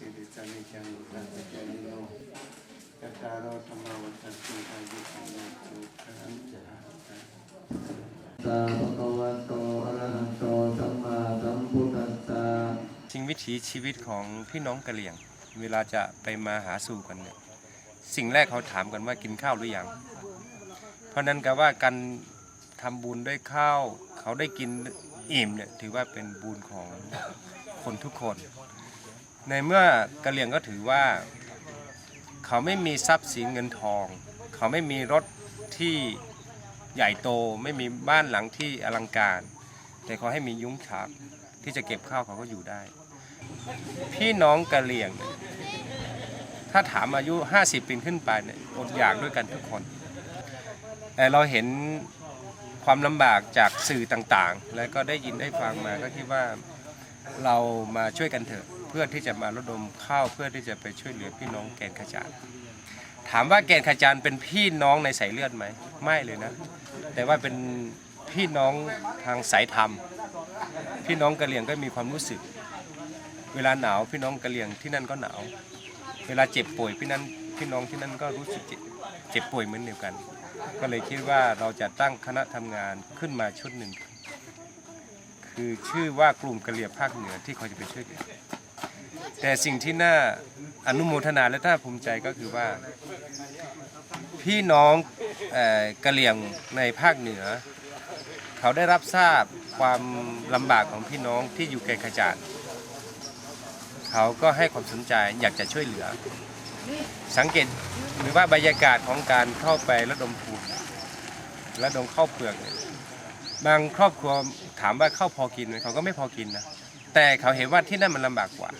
สิริสานิจังอุตตะเจนิโนกัตตารโอธรรมวัฏสุอายุสัมมาสุขังจะสาภะคะวะโตอะระหะโตสัมมาสัมพุทธัสสะสิ่งวิถีชีวิตของพี่น้องกะเหรี่ยง เวลาจะไปมาหาสู่กันเนี่ยสิ่งแรกเขาถามกันว่ากินข้าวหรือยัง เพราะนั้นก็ว่าการทำบุญด้วยข้าวเขาได้กินอิ่มเนี่ยถือว่าเป็นบุญของคนทุกคน ในเมื่อกะเหรี่ยงก็ถือว่า เขาไม่มีทรัพย์สินเงินทอง เขาไม่มีรถที่ใหญ่โตไม่มีบ้านหลังที่อลังการ แต่เขาให้มียุ้งฉางที่จะเก็บข้าวเขาก็อยู่ได้ พี่น้องกะเหรี่ยง ถ้าถามอายุ 50ปีขึ้นไปเนี่ยอดอยากด้วยกันทุกคน แต่เราเห็นความลำบากจากสื่อต่างๆ แล้วก็ได้ยินได้ฟังมาก็คิดว่าเรามาช่วยกันเถอะ เพื่อที่จะมาระดมข้าวเพื่อที่จะไปช่วยเหลือพี่น้องแกนขจารถามว่าแกนขจารเป็นพี่น้องในสายเลือดไหมไม่เลยนะ แต่ว่าเป็นพี่น้องทางสายธรรม พี่น้องกะเหรี่ยงก็มีความรู้สึก เวลาหนาวพี่น้องกะเหรี่ยงที่นั่นก็หนาว เวลาเจ็บป่วยพี่นั้นพี่น้องที่นั่นก็รู้สึกเจ็บป่วยเหมือนเดียวกัน ก็เลยคิดว่าเราจะตั้งคณะทำงานขึ้นมาชุดหนึ่ง คือชื่อว่ากลุ่มกะเหรี่ยงภาคเหนือที่เขาจะไปช่วยเหลือ แต่สิ่งที่น่าอนุโมทนาและน่าภูมิใจก็คือว่า พี่น้องอกะเหรี่ยงในภาคเหนือ เขาได้รับทราบความลำบากของพี่น้องที่อยู่แก่ขจานเขาก็ให้ความสนใจอยากจะช่วยเหลือ สังเกตหรือว่าบรรยากาศของการเข้าไประดมทุนระดมข้าวเปลือกเนี่ยบางครอบครัวถามว่าข้าวพอกินไหมเขาก็ไม่พอกินนะแต่เขาเห็นว่าที่นั่นมันลำบากกว่า